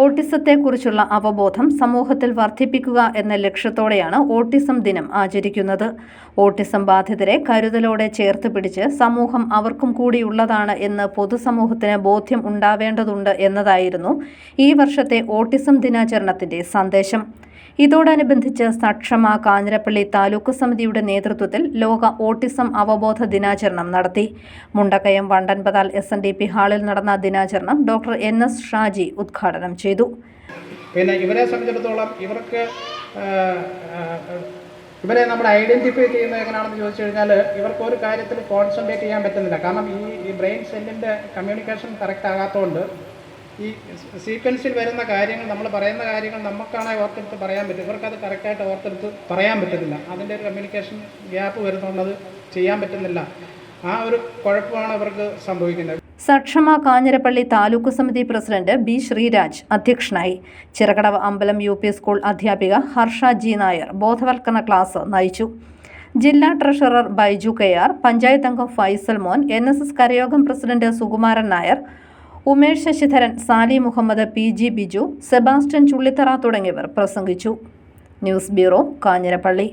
ഓട്ടിസത്തെക്കുറിച്ചുള്ള അവബോധം സമൂഹത്തിൽ വർദ്ധിപ്പിക്കുക എന്ന ലക്ഷ്യത്തോടെയാണ് ഓട്ടിസം ദിനം ആചരിക്കുന്നത്. ഓട്ടിസം ബാധിതരെ കരുതലോടെ ചേർത്ത് പിടിച്ച് സമൂഹം അവർക്കും കൂടിയുള്ളതാണ് എന്ന് പൊതുസമൂഹത്തിന് ബോധ്യം ഉണ്ടാവേണ്ടതുണ്ട് എന്നതായിരുന്നു ഈ വർഷത്തെ ഓട്ടിസം ദിനാചരണത്തിന്റെ സന്ദേശം. ഇതോടനുബന്ധിച്ച് സക്ഷമ കാഞ്ഞിരപ്പള്ളി താലൂക്ക് സമിതിയുടെ നേതൃത്വത്തിൽ ലോക ഓട്ടിസം അവബോധ ദിനാചരണം നടത്തി. Mundakayam Vandanpathal S N D P ഹാളിൽ നടന്ന ദിനാചരണം ഡോക്ടർ എൻ എസ് ഷാജി ഉദ്ഘാടനം ചെയ്തു. പിന്നെ ഇവരെ സംബന്ധിച്ചിടത്തോളം ഇവർക്ക് ഇവരെ നമ്മൾ ഐഡന്റിഫൈ ചെയ്യുന്നത് എങ്ങനെയാണെന്ന് ചോദിച്ചു കഴിഞ്ഞാൽ ഇവർക്ക് ഒരു കാര്യത്തിൽ കോൺസെൻട്രേറ്റ് ചെയ്യാൻ പറ്റുന്നില്ല. കാരണം ഈ ബ്രെയിൻ സെല്ലിന്റെ കമ്മ്യൂണിക്കേഷൻ കറക്റ്റ് ആകാത്തതുകൊണ്ട് ഈ സീക്വൻസിൽ വരുന്ന കാര്യങ്ങൾ നമ്മൾ പറയുന്ന കാര്യങ്ങൾ നമുക്കാണെങ്കിൽ ഓർത്തെടുത്ത് പറയാൻ പറ്റും. ഇവർക്കത് കറക്റ്റായിട്ട് ഓർത്തെടുത്ത് പറയാൻ പറ്റുന്നില്ല അതിന്റെ ഒരു കമ്മ്യൂണിക്കേഷൻ ഗ്യാപ്പ് വരുന്നുള്ളത് ചെയ്യാൻ പറ്റുന്നില്ല. ആ ഒരു കുഴപ്പമാണ് ഇവർക്ക് സംഭവിക്കുന്നത്. സക്ഷമ കാഞ്ഞിരപ്പള്ളി താലൂക്ക് സമിതി പ്രസിഡന്റ് ബി ശ്രീരാജ് അധ്യക്ഷനായി. ചിറകടവ് അമ്പലം യു പി സ്കൂൾ അധ്യാപിക ഹർഷ ജി നായർ ബോധവൽക്കരണ ക്ലാസ് നയിച്ചു. ജില്ലാ treasurer Baiju K R panchayat അംഗം Faisal Mon N S S കരയോഗം president Sukumaran Nair Umesh Sasidharan Sali Muhammad P G Biju Sebastian Chullithara തുടങ്ങിയവർ പ്രസംഗിച്ചു. News bureau Kanjirappally.